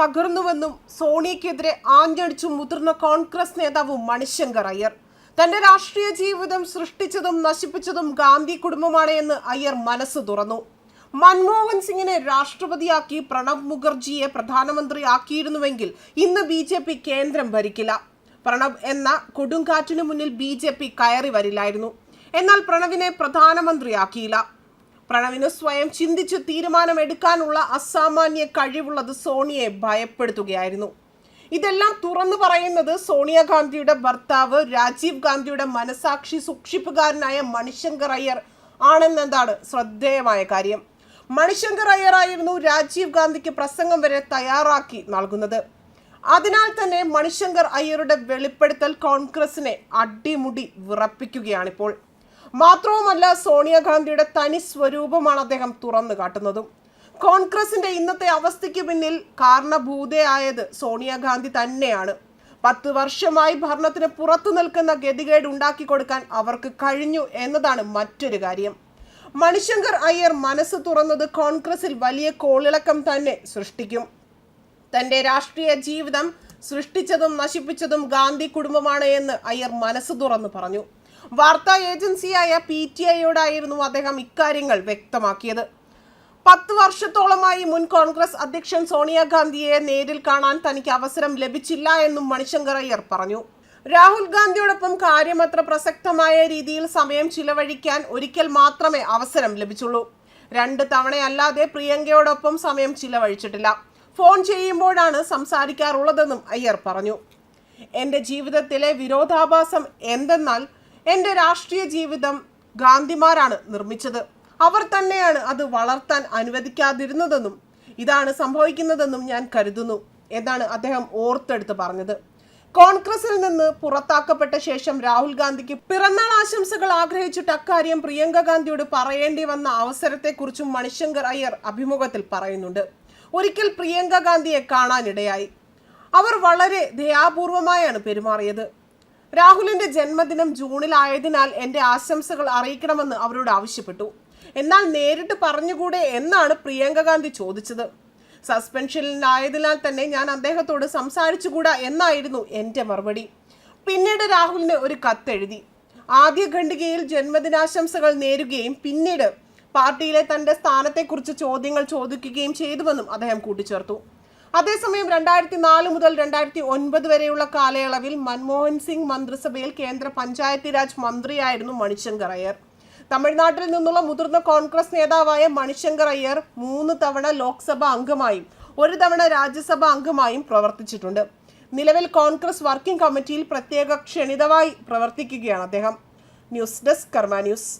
തകർന്നുവെന്നും സോണിയക്കെതിരെ ആഞ്ഞടിച്ചു മുതിർന്ന കോൺഗ്രസ് നേതാവും മണിശങ്കർ അയ്യർ. തന്റെ രാഷ്ട്രീയ ജീവിതം സൃഷ്ടിച്ചതും നശിപ്പിച്ചതും ഗാന്ധി കുടുംബമാണ് എന്ന് അയ്യർ മനസ്സ് തുറന്നു. മൻമോഹൻ സിംഗിനെ രാഷ്ട്രപതിയാക്കി പ്രണബ് മുഖർജിയെ പ്രധാനമന്ത്രിയാക്കിയിരുന്നുവെങ്കിൽ ഇന്ന് ബി ജെ പി കേന്ദ്രം ഭരിക്കില്ല. പ്രണബ് എന്ന കൊടുങ്കാറ്റിനു മുന്നിൽ ബി ജെ പി കയറി വരില്ലായിരുന്നു. എന്നാൽ പ്രണവിനെ പ്രധാനമന്ത്രിയാക്കിയില്ല. പ്രണവിന് സ്വയം ചിന്തിച്ച് തീരുമാനമെടുക്കാനുള്ള അസാമാന്യ കഴിവുള്ളത് സോണിയെ ഭയപ്പെടുത്തുകയായിരുന്നു. ഇതെല്ലാം തുറന്നു പറയുന്നത് സോണിയാഗാന്ധിയുടെ ഭർത്താവ് രാജീവ് ഗാന്ധിയുടെ മനസാക്ഷി സൂക്ഷിപ്പുകാരനായ മണിശങ്കർ അയ്യർ ആണെന്നതാണ് ശ്രദ്ധേയമായ കാര്യം. മണിശങ്കർ അയ്യർ ആയിരുന്നു രാജീവ് ഗാന്ധിക്ക് പ്രസംഗം വരെ തയ്യാറാക്കി നൽകുന്നത്. അതിനാൽ തന്നെ മണിശങ്കർ അയ്യരുടെ വെളിപ്പെടുത്തൽ കോൺഗ്രസിനെ അടിമുടി വിറപ്പിക്കുകയാണിപ്പോൾ. മാത്രവുമല്ല സോണിയാഗാന്ധിയുടെ തനി സ്വരൂപമാണ് അദ്ദേഹം തുറന്നു കാട്ടുന്നതും. കോൺഗ്രസിന്റെ ഇന്നത്തെ അവസ്ഥയ്ക്ക് പിന്നിൽ കാരണഭൂതയായത് സോണിയാഗാന്ധി തന്നെയാണ്. പത്ത് വർഷമായി ഭരണത്തിന് പുറത്തു നിൽക്കുന്ന ഗതികേട് ഉണ്ടാക്കി കൊടുക്കാൻ അവർക്ക് കഴിഞ്ഞു എന്നതാണ് മറ്റൊരു കാര്യം. മണിശങ്കർ അയ്യർ മനസ്സ് തുറന്നത് കോൺഗ്രസിൽ വലിയ കോളിളക്കം തന്നെ സൃഷ്ടിക്കും. തന്റെ രാഷ്ട്രീയ ജീവിതം സൃഷ്ടിച്ചതും നശിപ്പിച്ചതും ഗാന്ധി കുടുംബമാണ് എന്ന് അയ്യർ മനസ്സ് തുറന്നു പറഞ്ഞു. വാർത്താ ഏജൻസിയായ പി ടി ഐയോടായിരുന്നു അദ്ദേഹം ഇക്കാര്യങ്ങൾ വ്യക്തമാക്കിയത്. പത്ത് വർഷത്തോളമായി മുൻ കോൺഗ്രസ് അധ്യക്ഷൻ സോണിയാഗാന്ധിയെ നേരിൽ കാണാൻ തനിക്ക് അവസരം ലഭിച്ചില്ല എന്നും മണിശങ്കർ അയ്യർ പറഞ്ഞു. രാഹുൽ ഗാന്ധിയോടൊപ്പം കാര്യമത്ര പ്രസക്തമായ രീതിയിൽ സമയം ചിലവഴിക്കാൻ ഒരിക്കൽ മാത്രമേ അവസരം ലഭിച്ചുള്ളൂ. രണ്ട് തവണയല്ലാതെ പ്രിയങ്കയോടൊപ്പം സമയം ചിലവഴിച്ചിട്ടില്ല. ഫോൺ ചെയ്യുമ്പോഴാണ് സംസാരിക്കാറുള്ളതെന്നും അയ്യർ പറഞ്ഞു. എന്റെ ജീവിതത്തിലെ വിരോധാഭാസം എന്തെന്നാൽ എന്റെ രാഷ്ട്രീയ ജീവിതം ഗാന്ധിമാരാണ് നിർമ്മിച്ചത്. അവർ തന്നെയാണ് അത് വളർത്താൻ അനുവദിക്കാതിരുന്നതെന്നും ഇതാണ് സംഭവിക്കുന്നതെന്നും ഞാൻ കരുതുന്നു എന്നാണ് അദ്ദേഹം ഓർത്തെടുത്ത് പറഞ്ഞത്. കോൺഗ്രസിൽ നിന്ന് പുറത്താക്കപ്പെട്ട ശേഷം രാഹുൽ ഗാന്ധിക്ക് പിറന്നാൾ ആശംസകൾ ആഗ്രഹിച്ചിട്ട് അക്കാര്യം പ്രിയങ്ക ഗാന്ധിയോട് പറയേണ്ടി വന്ന അവസരത്തെക്കുറിച്ചും മണിശങ്കർ അയ്യർ അഭിമുഖത്തിൽ പറയുന്നുണ്ട്. ഒരിക്കൽ പ്രിയങ്ക ഗാന്ധിയെ കാണാനിടയായി. അവർ വളരെ ദയാപൂർവമായാണ് പെരുമാറിയത്. രാഹുലിന്റെ ജന്മദിനം ജൂണിലായതിനാൽ എന്റെ ആശംസകൾ അറിയിക്കണമെന്ന് അവരോട് ആവശ്യപ്പെട്ടു. എന്നാൽ നേരിട്ട് പറഞ്ഞുകൂടെ എന്നാണ് പ്രിയങ്ക ഗാന്ധി ചോദിച്ചത്. സസ്പെൻഷനിലായതിനാൽ തന്നെ ഞാൻ അദ്ദേഹത്തോട് സംസാരിച്ചുകൂടാ എന്നായിരുന്നു എന്റെ മറുപടി. പിന്നീട് രാഹുലിന് ഒരു കത്തെഴുതി. ആദ്യ ഖണ്ഡികയിൽ ജന്മദിനാശംസകൾ നേരുകയും പിന്നീട് പാർട്ടിയിലെ തന്റെ സ്ഥാനത്തെക്കുറിച്ച് ചോദ്യങ്ങൾ ചോദിക്കുകയും ചെയ്തുവെന്നും അദ്ദേഹം കൂട്ടിച്ചേർത്തു. അതേസമയം രണ്ടായിരത്തി നാല് മുതൽ രണ്ടായിരത്തി ഒൻപത് വരെയുള്ള കാലയളവിൽ മൻമോഹൻ സിംഗ് മന്ത്രിസഭയിൽ കേന്ദ്ര പഞ്ചായത്തി രാജ് മന്ത്രിയായിരുന്നു മണിശങ്കർ അയ്യർ. തമിഴ്നാട്ടിൽ നിന്നുള്ള മുതിർന്ന കോൺഗ്രസ് നേതാവായ മണിശങ്കർ അയ്യർ മൂന്ന് തവണ ലോക്സഭ അംഗമായും ഒരു തവണ രാജ്യസഭ അംഗമായും പ്രവർത്തിച്ചിട്ടുണ്ട്. നിലവിൽ കോൺഗ്രസ് വർക്കിംഗ് കമ്മിറ്റിയിൽ പ്രത്യേക ക്ഷണിതമായി പ്രവർത്തിക്കുകയാണ് അദ്ദേഹം. News desk Karma news.